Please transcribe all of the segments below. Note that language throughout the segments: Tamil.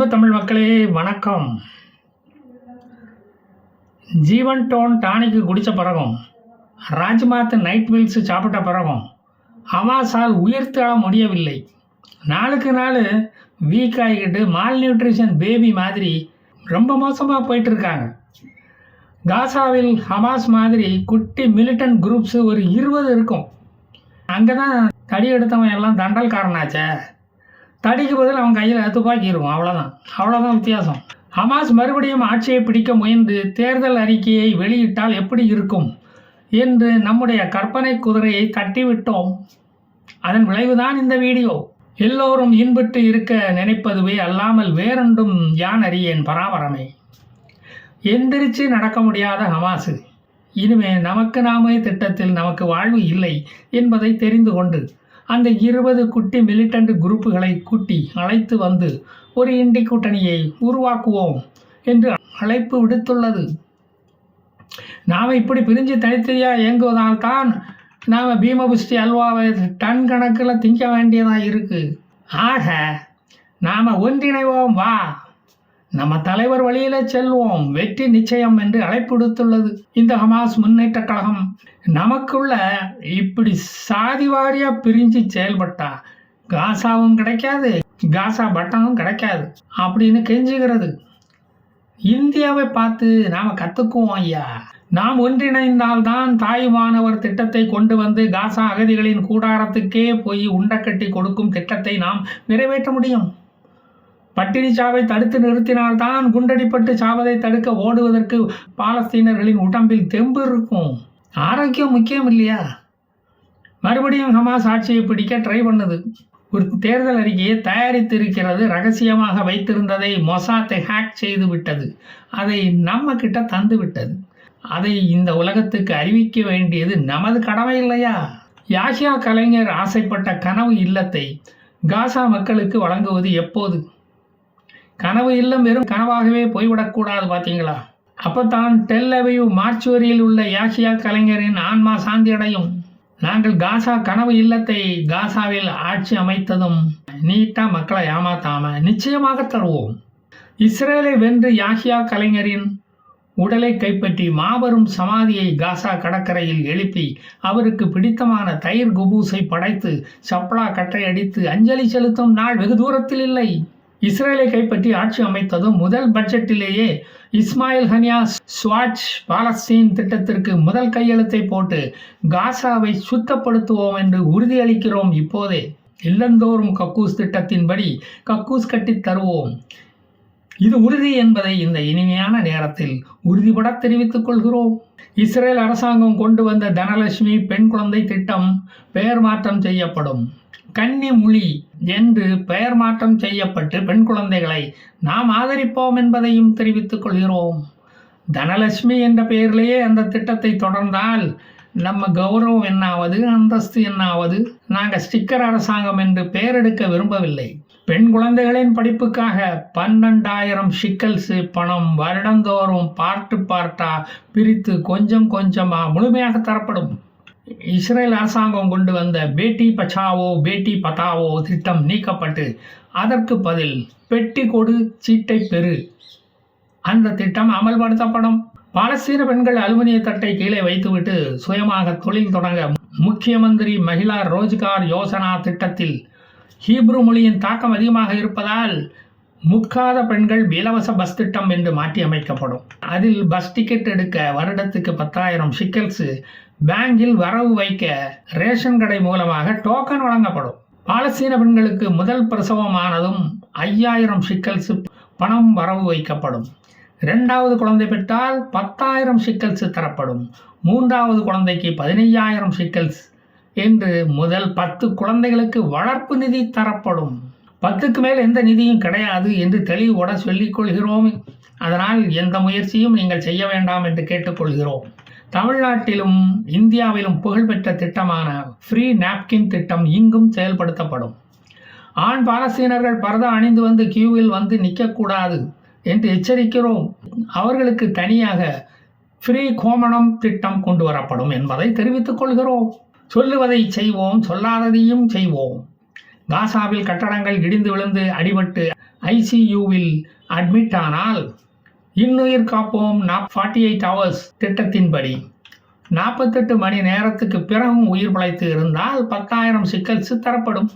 அன்பு தமிழ் மக்களே வணக்கம். ஜீவன் டோன் டானிக்கு குடித்த பிறகும் ராஜ்மாத் நைட் மீல்ஸ் சாப்பிட்ட பிறகும் அவாசால் உயிர் தழ முடியவில்லை. நாளுக்கு நாள் வீக் ஆகிக்கிட்டு மால் நியூட்ரிஷன் பேபி மாதிரி ரொம்ப மோசமாக போயிட்டு இருக்காங்க காசாவில் ஹமாஸ் மாதிரி குட்டி மிலிட்டன் குரூப்ஸ் ஒரு இருபது இருக்கும். அங்கே தான் தடி எடுத்தவன் எல்லாம் தண்டல்காரனாச்சே. தடிக்கு பதில் அவன் கையில் துப்பாக்கி இருக்கும் அவ்வளோதான் அவ்வளோதான் வித்தியாசம். ஹமாஸ் மறுபடியும் ஆட்சியை பிடிக்க முயன்று தேர்தல் அறிக்கையை வெளியிட்டால் எப்படி இருக்கும் என்று நம்முடைய கற்பனை குதிரையை தட்டிவிட்டோம். அதன் விளைவுதான் இந்த வீடியோ. எல்லோரும் இன்புற்று இருக்க நினைப்பதுவே அல்லாமல் வேறொன்றும் யான் அறியேன் பராமரமே எந்திரிச்சு நடக்க முடியாத ஹமாசு இனிமே நமக்கு நாமே திட்டத்தில் நமக்கு வாழ்வு இல்லை என்பதை தெரிந்து கொண்டு அந்த இருபது குட்டி மிலிட்டண்ட் குரூப்புகளை கூட்டி அழைத்து வந்து ஒரு இண்டி கூட்டணியை உருவாக்குவோம் என்று அழைப்பு விடுத்துள்ளது. நாம் இப்படி பிரிஞ்சு தனித்தனியாக இயங்குவதால் தான் நாம் பீமபுஷ்டி அல்வாவை டன் கணக்கில் திங்க வேண்டியதாக இருக்குது ஆக நாம் ஒன்றிணைவோம் வா! நம்ம தலைவர் வழியில செல்வோம். வெற்றி நிச்சயம் என்று அழைப்பு விடுத்துள்ளது இந்த ஹமாஸ் முன்னேற்ற கழகம். நமக்குள்ள இப்படி சாதி வாரியா பிரிஞ்சு செயல்பட்டா காசாவும் கிடைக்காது காசா பட்டனும் கிடைக்காது அப்படின்னு கெஞ்சுகிறது. இந்தியாவை பார்த்து நாம கத்துக்குவோம் ஐயா. நாம் ஒன்றிணைந்தால்தான் தாய்மானவர் திட்டத்தை கொண்டு வந்து காசா அகதிகளின் கூடாரத்துக்கே போய் உண்டக்கட்டி கொடுக்கும் திட்டத்தை நாம் நிறைவேற்ற முடியும். பட்டினி சாவை தடுத்து நிறுத்தினால்தான் குண்டடிப்பட்டு சாவதை தடுக்க ஓடுவதற்கு பாலஸ்தீனர்களின் உடம்பில் தெம்பு இருக்கும். ஆரோக்கியம் முக்கியம் இல்லையா? மறுபடியும் ஹமாஸ் ஆட்சியை பிடிக்க ட்ரை பண்ணுது. ஒரு தேர்தல் அறிக்கையை தயாரித்து இருக்கிறது ரகசியமாக வைத்திருந்ததை மொசாத்தை ஹேக் செய்து விட்டது. அதை நம்ம கிட்ட தந்து விட்டது. அதை இந்த உலகத்துக்கு அறிவிக்க வேண்டியது நமது கடமை இல்லையா? யாஷியா கலைஞர் ஆசைப்பட்ட கனவு இல்லத்தை காசா மக்களுக்கு வழங்குவது எப்போது? கனவு இல்லம் வெறும் கனவாகவே போய்விடக்கூடாது பார்த்தீங்களா அப்பத்தான் டெல் அவையு மார்ச்சுவரியில் உள்ள யாஷியா கலைஞரின் ஆன்மா சாந்தி அடையும். நாங்கள் காசா கனவு இல்லத்தை காசாவில் ஆட்சி அமைத்ததும் நீட்டா மக்களை ஏமாத்தாம நிச்சயமாக தருவோம். இஸ்ரேலை வென்று யாஷியா கலைஞரின் உடலை கைப்பற்றி மாபெரும் சமாதியை காசா கடற்கரையில் எழுப்பி அவருக்கு பிடித்தமான தயிர் குபூஸை படைத்து சப்ளா கட்டை அடித்து அஞ்சலி செலுத்தும் நாள் வெகு தூரத்தில் இல்லை. இஸ்ரேலை கைப்பற்றி ஆட்சி அமைத்ததும் முதல் பட்ஜெட்டிலேயே இஸ்மாயில் ஹனியா ஸ்வாட்ச் பாலஸ்தீன் திட்டத்திற்கு முதல் கையெழுத்தை போட்டு காசாவை சுத்தப்படுத்துவோம் என்று உறுதியளிக்கிறோம். இப்போதே இல்லந்தோறும் கக்கூஸ் திட்டத்தின்படி கக்கூஸ் கட்டித் தருவோம். இது உறுதி என்பதை இந்த இனிமையான நேரத்தில் உறுதிபட தெரிவித்துக் கொள்கிறோம். இஸ்ரேல் அரசாங்கம் கொண்டு வந்த தனலட்சுமி பெண் குழந்தை திட்டம் பெயர் மாற்றம் செய்யப்படும். கன்னிமொழி என்று பெயர் மாற்றம் செய்யப்பட்டு பெண் குழந்தைகளை நாம் ஆதரிப்போம் என்பதையும் தெரிவித்துக் கொள்கிறோம். தனலட்சுமி என்ற பெயரிலேயே அந்த திட்டத்தை தொடர்ந்தால் நம்ம கௌரவம் என்னாவது அந்தஸ்து என்னாவது நாங்கள் ஸ்டிக்கர் அரசாங்கம் என்று பெயர் எடுக்க விரும்பவில்லை. பெண் குழந்தைகளின் படிப்புக்காக பன்னெண்டாயிரம் ஷிக்கல்ஸு பணம் வருடந்தோறும் பார்ட்டு பார்ட்டா பிரித்து கொஞ்சம் கொஞ்சமாக முழுமையாக தரப்படும். இஸ்ரேல் அரசாங்கம் கொண்டு வந்த பேட்டி பச்சாவோ பேட்டி பதாவோ திட்டம் நீக்கப்பட்டு அதற்கு பதில் பெட்டி கொடு சீட்டை பெறு. அந்த திட்டம் அமல்படுத்தப்படும். பாலஸ்தீன பெண்கள் அலுமினிய தட்டை கீழே வைத்துவிட்டு சுயமாக தொழில் தொடங்க முக்கிய மந்திரி மகிழா ரோஜ்கார் யோசனா திட்டத்தில் ஹீப்ரு மொழியின் தாக்கம் அதிகமாக இருப்பதால் முக்காத பெண்கள் இலவச பஸ் திட்டம் என்று மாற்றி அமைக்கப்படும். அதில் பஸ் டிக்கெட் எடுக்க வருடத்துக்கு பத்தாயிரம் ஷிக்கல்ஸு பேங்கில் வரவு வைக்க ரேஷன் கடை மூலமாக டோக்கன் வழங்கப்படும். பாலஸ்தீன பெண்களுக்கு முதல் பிரசவமானதும் ஐயாயிரம் ஷிக்கல்ஸ் பணம் வரவு வைக்கப்படும். இரண்டாவது குழந்தை பெற்றால் பத்தாயிரம் ஷிக்கல்ஸ் தரப்படும். மூன்றாவது குழந்தைக்கு பதினையாயிரம் ஷிக்கல்ஸ் என்று முதல் பத்து குழந்தைகளுக்கு வளர்ப்பு நிதி தரப்படும். பத்துக்கு மேல் எந்த நிதியும் கிடையாது என்று தெளிவோட சொல்லிக் கொள்கிறோம். அதனால் எந்த முயற்சியும் நீங்கள் செய்ய வேண்டாம் என்று கேட்டுக்கொள்கிறோம் தமிழ்நாட்டிலும் இந்தியாவிலும் புகழ்பெற்ற திட்டமான ஃப்ரீ நாப்கின் திட்டம் இங்கும் செயல்படுத்தப்படும். ஆண் பாலஸ்தீனர்கள் பரதா அணிந்து வந்து கியூவில் வந்து நிற்கக்கூடாது என்று எச்சரிக்கிறோம். அவர்களுக்கு தனியாக ஃப்ரீ கோமணம் திட்டம் கொண்டு வரப்படும் என்பதை தெரிவித்துக் கொள்கிறோம். சொல்லுவதை செய்வோம் சொல்லாததையும் செய்வோம். காசாவில் கட்டடங்கள் இடிந்து விழுந்து அடிபட்டு ஐசியூவில் அட்மிட் ஆனால் இன்னுயிர் காப்போம் நாப் ஃபார்ட்டி எயிட் ஹவர்ஸ் திட்டத்தின்படி. நாற்பத்தெட்டு மணி நேரத்துக்கு பிறகும் உயிர் பிழைத்து இருந்தால் பத்தாயிரம் சிக்கல்ஸ் தரப்படும்.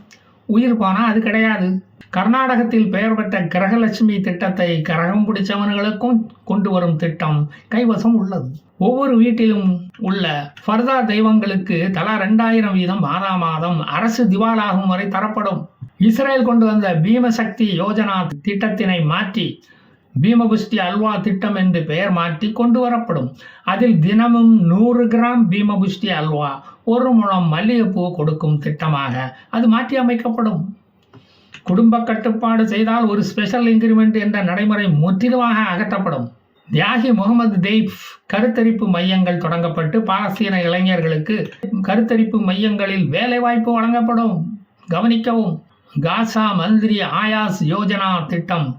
உயிர் போனால் அது கிடையாது. கர்நாடகத்தில் பெயர் பெற்ற கிரகலட்சுமி திட்டத்தை கிரகம் பிடிச்சவன்களுக்கும் கொண்டு வரும் திட்டம் கைவசம் உள்ளது. ஒவ்வொரு வீட்டிலும் உள்ள ஃபர்தா தெய்வங்களுக்கு தலா ரெண்டாயிரம் வீதம் மாதா மாதம் அரசு திவாலாகும் வரை தரப்படும். இஸ்ரேல் கொண்டு வந்த பீமசக்தி யோஜனா திட்டத்தினை மாற்றி பீமபுஷ்டி அல்வா திட்டம் என்று பெயர் மாற்றி கொண்டு வரப்படும். அதில் தினமும் நூறு கிராம் பீமபுஷ்டி அல்வா ஒரு முழம் மல்லிகைப்பூ கொடுக்கும் திட்டமாக அது மாற்றி அமைக்கப்படும். குடும்ப கட்டுப்பாடு செய்தால் ஒரு ஸ்பெஷல் இன்கிரிமெண்ட் என்ற நடைமுறை முற்றிலுமாக அகற்றப்படும். தியாகி முகமது தெய்ப் கருத்தரிப்பு மையங்கள் தொடங்கப்பட்டு பாலஸ்தீன இளைஞர்களுக்கு கருத்தரிப்பு மையங்களில் வேலைவாய்ப்பு வழங்கப்படும். கவனிக்கவும். காசா மந்திரி ஆயாஸ் யோஜனா திட்டம்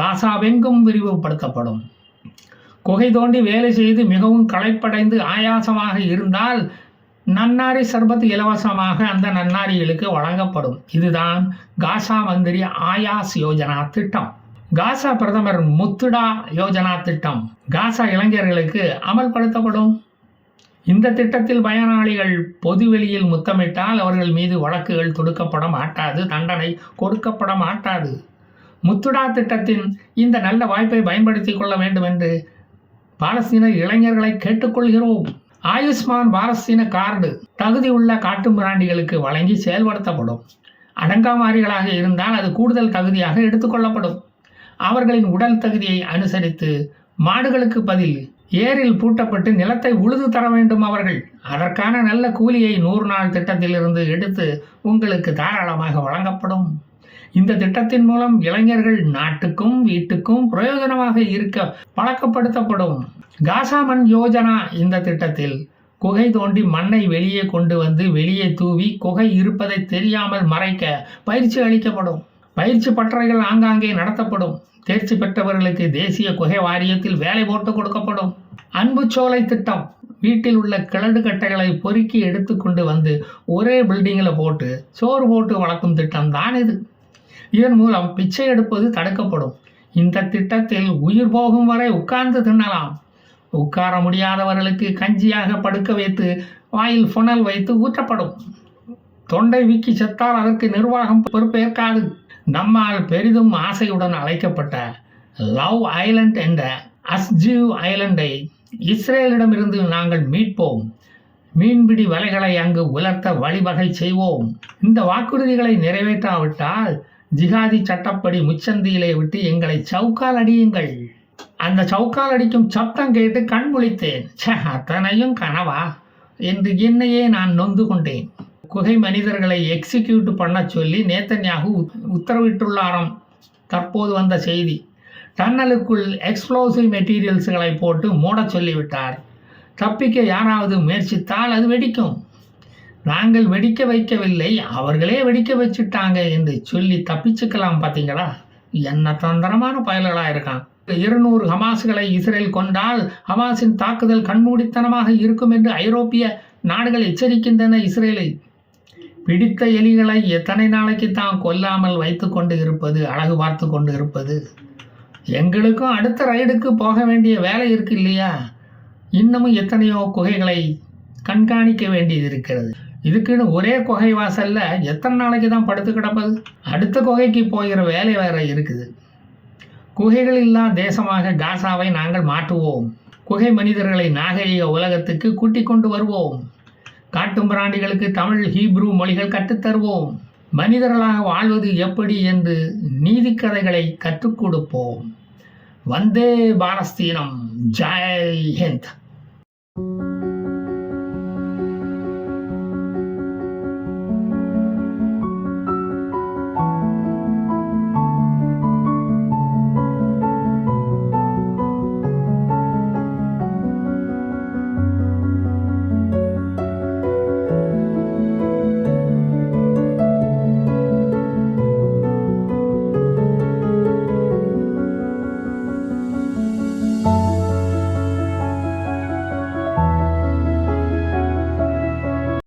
காசாவெங்கும் விரிவுபடுத்தப்படும். குகை தோண்டி வேலை செய்து மிகவும் களைப்படைந்து ஆயாசமாக இருந்தால் நன்னாரி சர்பத் இலவசமாக அந்த நன்னாரிகளுக்கு வழங்கப்படும். இதுதான் காசா மந்திரி ஆயாஸ் யோஜனா திட்டம். காசா பிரதமர் முத்துடா யோஜனா திட்டம். காசா இளைஞர்களுக்கு அமல்படுத்தப்படும். இந்த திட்டத்தில் பயனாளிகள் பொதுவெளியில் முத்தமிட்டால் அவர்கள் மீது வழக்குகள் தொடுக்கப்பட மாட்டாது தண்டனை கொடுக்கப்பட மாட்டாது. முத்துடா திட்டத்தின் இந்த நல்ல வாய்ப்பை பயன்படுத்தி கொள்ள வேண்டும் என்று பாலஸ்தீன இளைஞர்களை கேட்டுக்கொள்கிறோம். ஆயுஷ்மான் பாலஸ்தீன கார்டு தகுதியுள்ள காட்டு பிராண்டிகளுக்கு வழங்கி செயல்படுத்தப்படும். அடங்காமாரிகளாக இருந்தால் அது கூடுதல் தகுதியாக எடுத்துக்கொள்ளப்படும் அவர்களின் உடல் தகுதியை அனுசரித்து மாடுகளுக்கு பதில் ஏரில் பூட்டப்பட்டு நிலத்தை உழுது தர வேண்டும் அவர்கள். அதற்கான நல்ல கூலியை நூறு நாள் திட்டத்திலிருந்து எடுத்து உங்களுக்கு தாராளமாக வழங்கப்படும். இந்த திட்டத்தின் மூலம் இளைஞர்கள் நாட்டுக்கும் வீட்டுக்கும் பிரயோஜனமாக இருக்க பழக்கப்படுத்தப்படும். காசாமன் யோஜனா இந்த திட்டத்தில் குகை தோண்டி மண்ணை வெளியே கொண்டு வந்து வெளியே தூவி குகை இருப்பதை தெரியாமல் மறைக்க பயிற்சி அளிக்கப்படும். பயிற்சி பட்டறைகள் ஆங்காங்கே நடத்தப்படும். தேர்ச்சி பெற்றவர்களுக்கு தேசிய குகை வாரியத்தில் வேலை போட்டு கொடுக்கப்படும். அன்பு சோலை திட்டம். வீட்டில் உள்ள கிழடு கட்டைகளை பொறுக்கி எடுத்துக்கொண்டு வந்து ஒரே பில்டிங்கில் போட்டு சோறு போட்டு வளர்க்கும் திட்டம் தான் இது. இதன் மூலம் பிச்சை எடுப்பது தடுக்கப்படும். இந்த திட்டத்தில் உயிர் போகும் வரை உட்கார்ந்து தின்னலாம். உட்கார முடியாதவர்களுக்கு கஞ்சியாக படுக்க வைத்து வாயில் புனல் வைத்து ஊற்றப்படும். தொண்டை விக்கி செத்தால் அதற்கு நிர்வாகம் பொறுப்பேற்காது. நம்மால் பெரிதும் ஆசையுடன் அழைக்கப்பட்ட லவ் ஐலண்ட் என்ற அஸ்ஜீவ் ஐலண்டை இஸ்ரேலிடமிருந்து நாங்கள் மீட்போம். மீன்பிடி வலைகளை அங்கு உலர்த்த வழிவகை செய்வோம். இந்த வாக்குறுதிகளை நிறைவேற்றாவிட்டால் ஜிகாதி சட்டப்படி முச்சந்தியிலே விட்டு எங்களை சவுக்கால் அடியுங்கள். அந்த சவுக்கால் அடிக்கும் சத்தம் கேட்டு கண் முழித்தேன். சே அத்தனையும் கனவா? என்று என்னையே நான் நொந்து கொண்டேன். குகை மனிதர்களை எக்ஸிக்யூட் பண்ண சொல்லி நேத்தன்யாகு உத்- உத்தரவிட்டுள்ளாராம். தற்போது வந்த செய்தி டன்னலுக்குள் எக்ஸ்ப்ளோசிவ் மெட்டீரியல்ஸ்களை போட்டு மூடச் சொல்லிவிட்டார். தப்பிக்க யாராவது முயற்சித்தால் அது வெடிக்கும். நாங்கள் வெடிக்க வைக்கவில்லை அவர்களே வெடிக்க வச்சுட்டாங்க என்று சொல்லி தப்பிச்சுக்கலாம் பார்த்தீங்களா? என்ன தந்திரமான பயல்களாக இருக்கான். இருநூறு ஹமாஸ்களை இஸ்ரேல் கொண்டால் ஹமாஸின் தாக்குதல் கண்மூடித்தனமாக இருக்கும் என்று ஐரோப்பிய நாடுகள் எச்சரிக்கின்றன இஸ்ரேலை. பிடித்த எலிகளை எத்தனை நாளைக்கு தான் கொல்லாமல் வைத்து கொண்டு இருப்பது அழகு பார்த்து கொண்டு இருப்பது? எங்களுக்கும் அடுத்த ரைடுக்கு போக வேண்டிய வேலை இருக்கு இல்லையா? இன்னமும் எத்தனையோ குகைகளை கண்காணிக்க வேண்டியது இருக்கிறது இதுக்குன்னு ஒரே குகை வாசலில் எத்தனை நாளைக்கு தான் படுத்து கிடப்பது? அடுத்த குகைக்கு போகிற வேலை வேற இருக்குது. குகைகள் இல்லா தேசமாக காசாவை நாங்கள் மாற்றுவோம். குகை மனிதர்களை நாகரிக உலகத்துக்கு கூட்டி கொண்டு வருவோம். காட்டும் பிராண்டிகளுக்கு தமிழ் ஹீப்ரூ மொழிகள் கற்றுத்தருவோம் மனிதர்களாக வாழ்வது எப்படி என்று நீதிக்கதைகளை கற்றுக் கொடுப்போம். வந்தே பாலஸ்தீனம் ஜெய் ஹிந்த்.